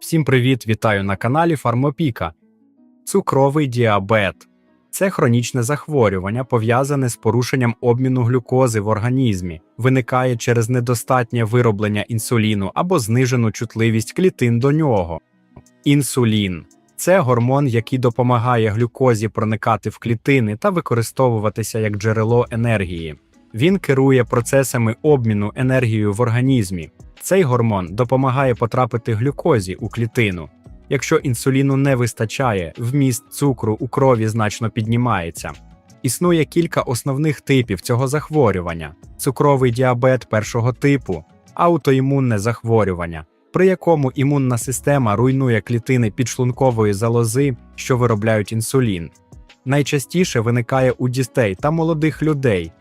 Всім привіт, вітаю на каналі Фармопіка. Цукровий діабет це хронічне захворювання, пов'язане з порушенням обміну глюкози в організмі, виникає через недостатнє вироблення інсуліну або знижену чутливість клітин до нього. Інсулін це гормон, який допомагає глюкозі проникати в клітини та використовуватися як джерело енергії. Він керує процесами обміну енергією в організмі. Цей гормон допомагає потрапити глюкозі у клітину. Якщо інсуліну не вистачає, вміст цукру у крові значно піднімається. Існує кілька основних типів цього захворювання: цукровий діабет першого типу, аутоімунне захворювання, при якому імунна система руйнує клітини підшлункової залози, що виробляють інсулін. Найчастіше виникає у дітей та молодих людей.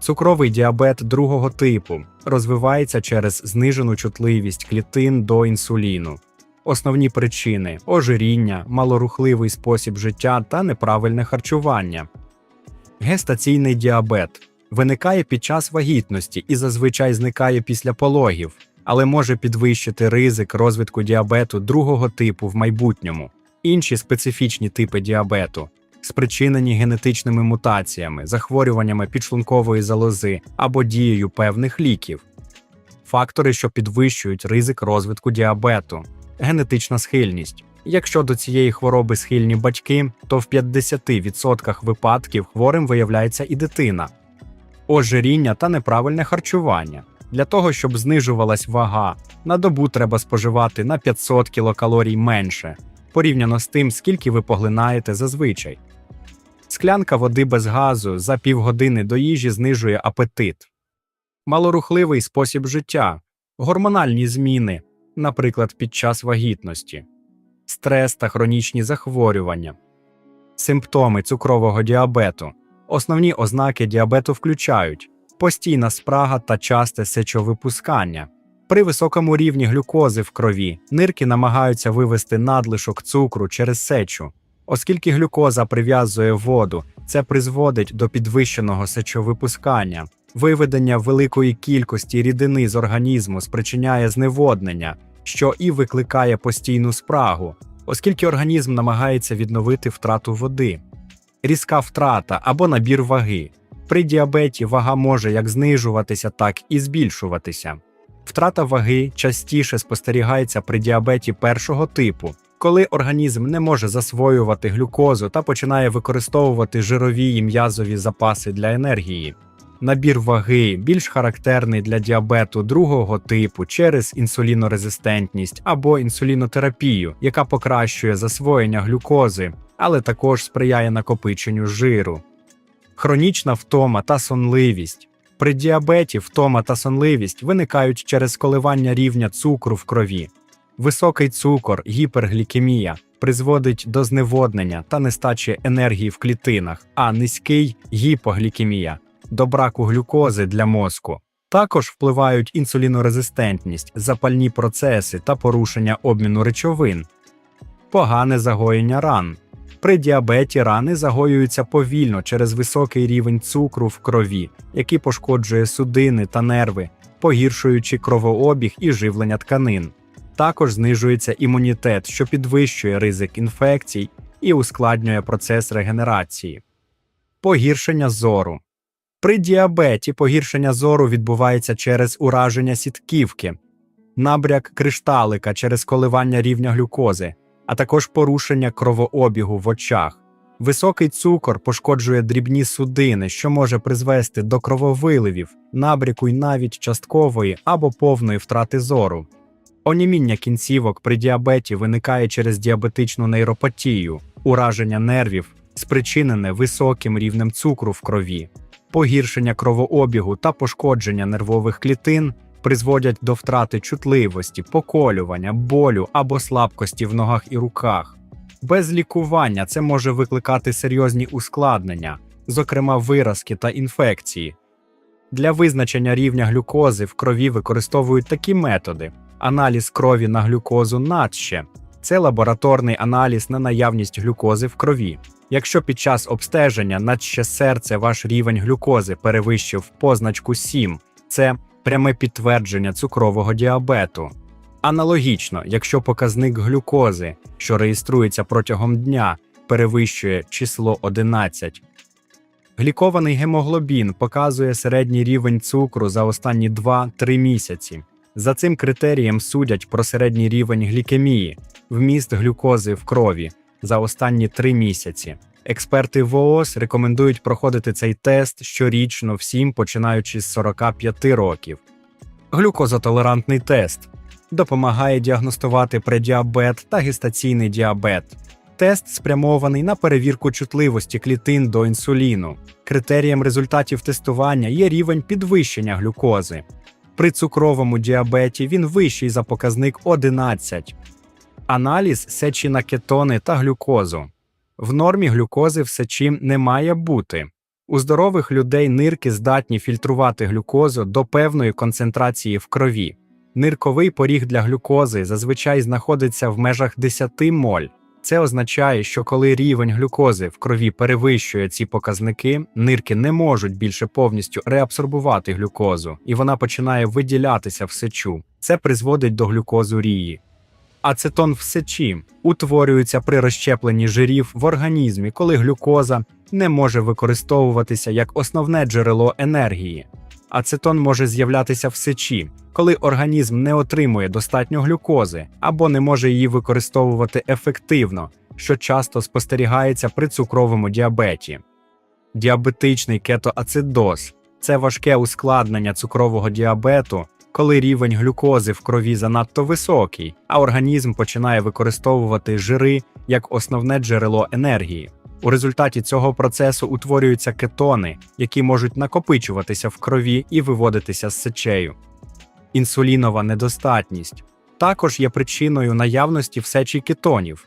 Цукровий діабет другого типу розвивається через знижену чутливість клітин до інсуліну. Основні причини ожиріння, малорухливий спосіб життя та неправильне харчування. Гестаційний діабет виникає під час вагітності і зазвичай зникає після пологів, але може підвищити ризик розвитку діабету другого типу в майбутньому. Інші специфічні типи діабету спричинені генетичними мутаціями, захворюваннями підшлункової залози або дією певних ліків. Фактори, що підвищують ризик розвитку діабету, генетична схильність. Якщо до цієї хвороби схильні батьки, то в 50% випадків хворим виявляється і дитина. Ожиріння та неправильне харчування. Для того, щоб знижувалась вага, на добу треба споживати на 500 кілокалорій менше, порівняно з тим, скільки ви поглинаєте зазвичай. Склянка води без газу за півгодини до їжі знижує апетит. Малорухливий спосіб життя, гормональні зміни, наприклад, під час вагітності, стрес та хронічні захворювання, симптоми цукрового діабету. Основні ознаки діабету включають постійна спрага та часте сечовипускання. При високому рівні глюкози в крові нирки намагаються вивести надлишок цукру через сечу. Оскільки глюкоза прив'язує воду, це призводить до підвищеного сечовипускання. Виведення великої кількості рідини з організму спричиняє зневоднення, що і викликає постійну спрагу, оскільки організм намагається відновити втрату води. Різка втрата або набір ваги. При діабеті вага може як знижуватися, так і збільшуватися. Втрата ваги частіше спостерігається при діабеті першого типу, коли організм не може засвоювати глюкозу та починає використовувати жирові і м'язові запаси для енергії. Набір ваги більш характерний для діабету другого типу через інсулінорезистентність або інсулінотерапію, яка покращує засвоєння глюкози, але також сприяє накопиченню жиру. Хронічна втома та сонливість. При діабеті втома та сонливість виникають через коливання рівня цукру в крові. Високий цукор, гіперглікемія призводить до зневоднення та нестачі енергії в клітинах, а низький гіпоглікемія до браку глюкози для мозку. Також впливають інсулінорезистентність, запальні процеси та порушення обміну речовин, погане загоєння ран. При діабеті рани загоюються повільно через високий рівень цукру в крові, який пошкоджує судини та нерви, погіршуючи кровообіг і живлення тканин. Також знижується імунітет, що підвищує ризик інфекцій і ускладнює процес регенерації. Погіршення зору. При діабеті погіршення зору відбувається через ураження сітківки, набряк кришталика через коливання рівня глюкози, а також порушення кровообігу в очах. Високий цукор пошкоджує дрібні судини, що може призвести до крововиливів, набряку й навіть часткової або повної втрати зору. Оніміння кінцівок при діабеті виникає через діабетичну нейропатію, ураження нервів, спричинене високим рівнем цукру в крові, погіршення кровообігу та пошкодження нервових клітин призводять до втрати чутливості, поколювання, болю або слабкості в ногах і руках. Без лікування це може викликати серйозні ускладнення, зокрема виразки та інфекції. Для визначення рівня глюкози в крові використовують такі методи: аналіз крові на глюкозу надще це лабораторний аналіз на наявність глюкози в крові. Якщо під час обстеження надще серце ваш рівень глюкози перевищив позначку 7, це пряме підтвердження цукрового діабету. Аналогічно, якщо показник глюкози, що реєструється протягом дня, перевищує число 11, глікований гемоглобін показує середній рівень цукру за останні 2-3 місяці. За цим критерієм судять про середній рівень глікемії, вміст глюкози в крові за останні 3 місяці. Експерти ВООЗ рекомендують проходити цей тест щорічно всім, починаючи з 45 років. Глюкозотолерантний тест допомагає діагностувати предіабет та гестаційний діабет. Тест спрямований на перевірку чутливості клітин до інсуліну. Критерієм результатів тестування є рівень підвищення глюкози. При цукровому діабеті він вищий за показник 11. Аналіз сечі на кетони та глюкозу. В нормі глюкози в сечі не має бути. У здорових людей нирки здатні фільтрувати глюкозу до певної концентрації в крові. Нирковий поріг для глюкози зазвичай знаходиться в межах 10 моль. Це означає, що коли рівень глюкози в крові перевищує ці показники, нирки не можуть більше повністю реабсорбувати глюкозу, і вона починає виділятися в сечу. Це призводить до глюкозурії. Ацетон в сечі утворюється при розщепленні жирів в організмі, коли глюкоза не може використовуватися як основне джерело енергії. Ацетон може з'являтися в сечі, коли організм не отримує достатньо глюкози або не може її використовувати ефективно, що часто спостерігається при цукровому діабеті. Діабетичний кетоацидоз це важке ускладнення цукрового діабету, коли рівень глюкози в крові занадто високий, а організм починає використовувати жири як основне джерело енергії. У результаті цього процесу утворюються кетони, які можуть накопичуватися в крові і виводитися з сечею. Інсулінова недостатність також є причиною наявності в сечі кетонів.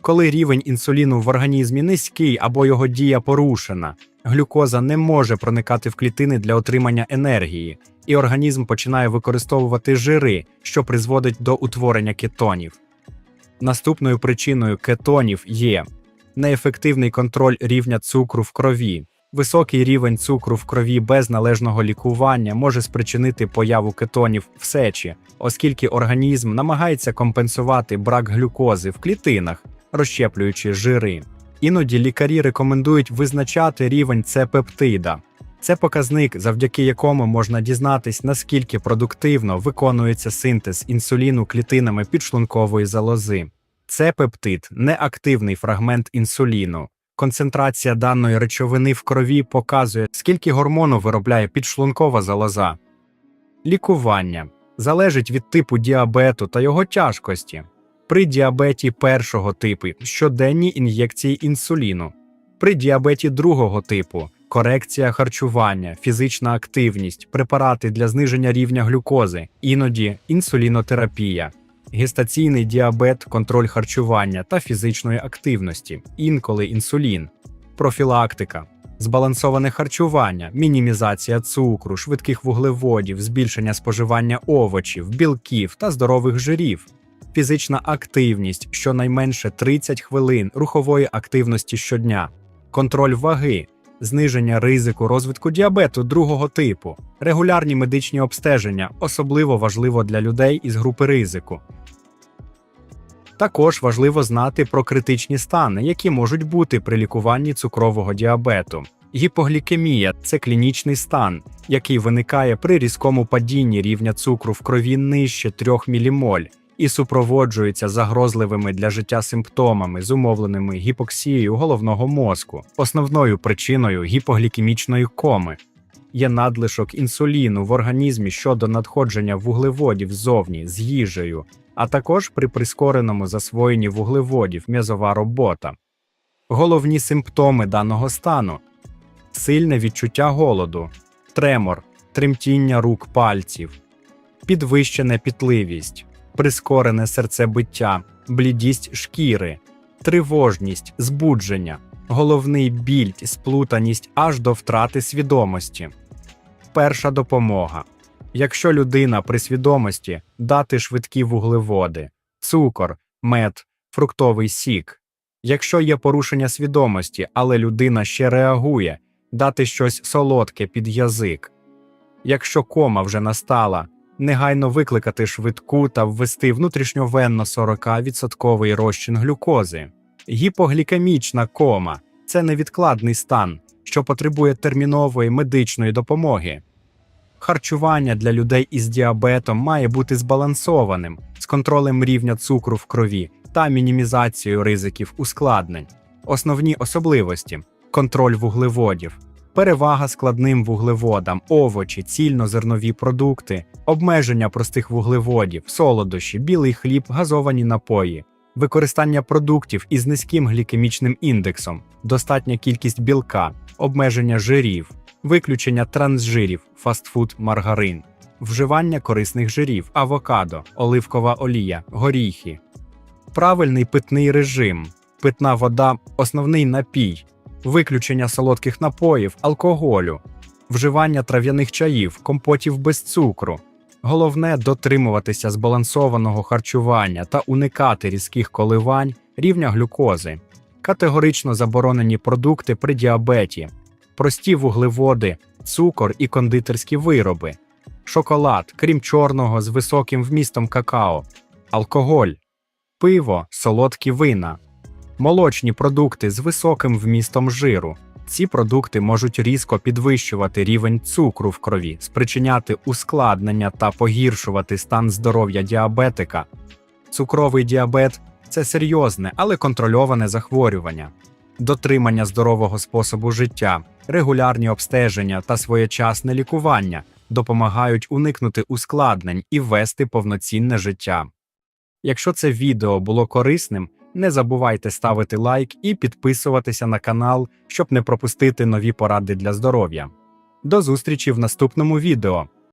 Коли рівень інсуліну в організмі низький або його дія порушена, глюкоза не може проникати в клітини для отримання енергії, і організм починає використовувати жири, що призводить до утворення кетонів. Наступною причиною кетонів є неефективний контроль рівня цукру в крові. Високий рівень цукру в крові без належного лікування може спричинити появу кетонів в сечі, оскільки організм намагається компенсувати брак глюкози в клітинах, розщеплюючи жири. Іноді лікарі рекомендують визначати рівень С-пептида. Це показник, завдяки якому можна дізнатись, наскільки продуктивно виконується синтез інсуліну клітинами підшлункової залози. Це пептид неактивний фрагмент інсуліну. Концентрація даної речовини в крові показує, скільки гормону виробляє підшлункова залоза. Лікування залежить від типу діабету та його тяжкості. При діабеті першого типу щоденні ін'єкції інсуліну, при діабеті другого типу корекція харчування, фізична активність, препарати для зниження рівня глюкози, іноді інсулінотерапія, гестаційний діабет, контроль харчування та фізичної активності, інколи інсулін, профілактика, збалансоване харчування, мінімізація цукру, швидких вуглеводів, збільшення споживання овочів, білків та здорових жирів. Фізична активність щонайменше 30 хвилин рухової активності щодня, контроль ваги, зниження ризику розвитку діабету другого типу, регулярні медичні обстеження, особливо важливо для людей із групи ризику. Також важливо знати про критичні стани, які можуть бути при лікуванні цукрового діабету. Гіпоглікемія це клінічний стан, який виникає при різкому падінні рівня цукру в крові нижче 3 мілімоль і супроводжується загрозливими для життя симптомами, зумовленими гіпоксією головного мозку. Основною причиною гіпоглікемічної коми є надлишок інсуліну в організмі щодо надходження вуглеводів ззовні з їжею, а також при прискореному засвоєнні вуглеводів м'язова робота. Головні симптоми даного стану сильне відчуття голоду, тремор, тремтіння рук пальців, підвищена пітливість, прискорене серцебиття, блідість шкіри, тривожність, збудження, головний біль, сплутаність аж до втрати свідомості. Перша допомога. Якщо людина при свідомості дати швидкі вуглеводи, цукор, мед, фруктовий сік. Якщо є порушення свідомості, але людина ще реагує, дати щось солодке під язик. Якщо кома вже настала, негайно викликати швидку та ввести внутрішньовенно 40% розчин глюкози. Гіпоглікемічна кома це невідкладний стан, що потребує термінової медичної допомоги. Харчування для людей із діабетом має бути збалансованим з контролем рівня цукру в крові та мінімізацією ризиків ускладнень. Основні особливості: контроль вуглеводів, перевага складним вуглеводам, овочі, цільнозернові продукти, обмеження простих вуглеводів, солодощі, білий хліб, газовані напої, використання продуктів із низьким глікемічним індексом, достатня кількість білка, обмеження жирів, виключення трансжирів, фастфуд, маргарин, вживання корисних жирів, авокадо, оливкова олія, горіхи, правильний питний режим, питна вода, основний напій, виключення солодких напоїв, алкоголю, вживання трав'яних чаїв, компотів без цукру. Головне дотримуватися збалансованого харчування та уникати різких коливань рівня глюкози, категорично заборонені продукти при діабеті, прості вуглеводи, цукор і кондитерські вироби, шоколад, крім чорного з високим вмістом какао, алкоголь, пиво, солодкі вина, молочні продукти з високим вмістом жиру. Ці продукти можуть різко підвищувати рівень цукру в крові, спричиняти ускладнення та погіршувати стан здоров'я діабетика. Цукровий діабет це серйозне, але контрольоване захворювання. Дотримання здорового способу життя, регулярні обстеження та своєчасне лікування допомагають уникнути ускладнень і вести повноцінне життя. Якщо це відео було корисним, не забувайте ставити лайк і підписуватися на канал, щоб не пропустити нові поради для здоров'я. До зустрічі в наступному відео.